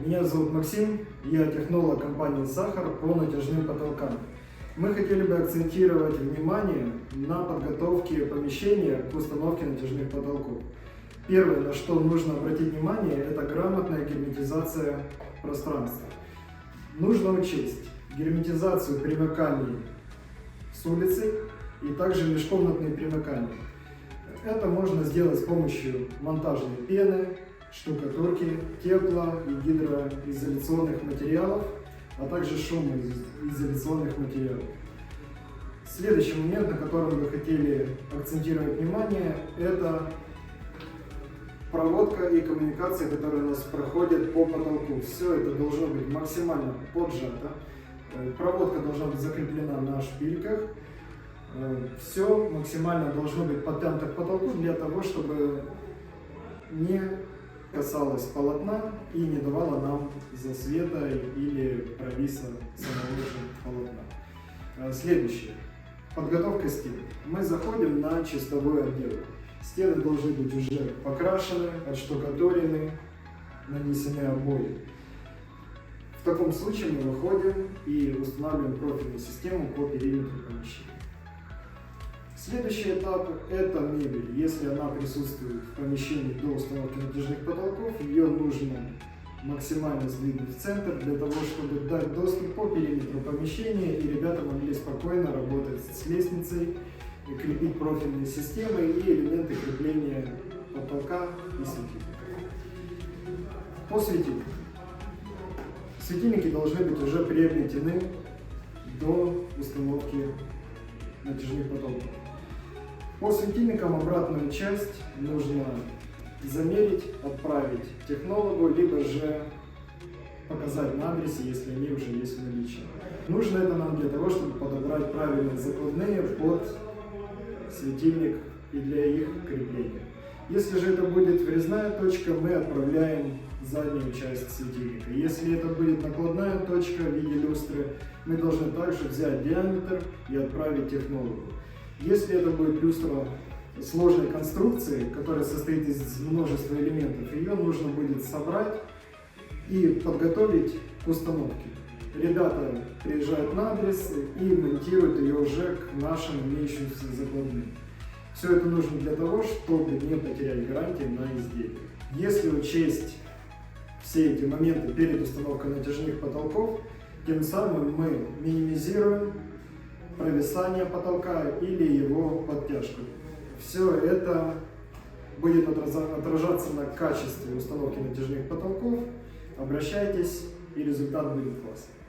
Меня зовут Максим, я технолог компании «Сахар» по натяжным потолкам. Мы хотели бы акцентировать внимание на подготовке помещения к установке натяжных потолков. Первое, на что нужно обратить внимание, это грамотная герметизация пространства. Нужно учесть герметизацию примыканий с улицы и также межкомнатные примыкания. Это можно сделать с помощью монтажной пены, штукатурки, тепла и гидроизоляционных материалов, а также шумоизоляционных материалов. Следующий момент, на котором мы хотели акцентировать внимание, это проводка и коммуникация, которые у нас проходят по потолку. Все это должно быть максимально поджато. Э, Проводка должна быть закреплена на шпильках. Все максимально должно быть подтянуто к потолку для того, чтобы не касалось полотна и не давало нам засвета или провиса самого же полотна. Э, Следующее. Подготовка стен. Мы заходим на чистовую отделку. Стены должны быть уже покрашены, отштукатурены, нанесены обои. В таком случае мы выходим и устанавливаем профильную систему по периметру помещения. Следующий этап – это мебель. Если она присутствует в помещении до установки натяжных потолков, ее нужно максимально сдвинуть в центр для того, чтобы дать доступ по периметру помещения, и ребята могли спокойно работать с лестницей, и крепить профильные системы и элементы крепления потолка и светильника. По светильнику. Светильники должны быть уже приобретены до установки натяжных потолков. По светильникам обратную часть нужно замерить, отправить технологу, либо же показать на адресе, если они уже есть в наличии. Нужно это нам для того, чтобы подобрать правильные закладные под светильник и для их крепления. Если же это будет врезная точка, мы отправляем заднюю часть светильника. Если это будет накладная точка в виде люстры, мы должны также взять диаметр и отправить технологу. Если это будет люстра сложной конструкции, которая состоит из множества элементов, ее нужно будет собрать и подготовить к установке. Ребята приезжают на адрес и монтируют ее уже к нашим имеющимся закладным. Все это нужно для того, чтобы не потерять гарантии на изделие. Если учесть все эти моменты перед установкой натяжных потолков, тем самым мы минимизируем провисание потолка или его подтяжку. Все это будет отражаться на качестве установки натяжных потолков. Обращайтесь, и результат будет классный.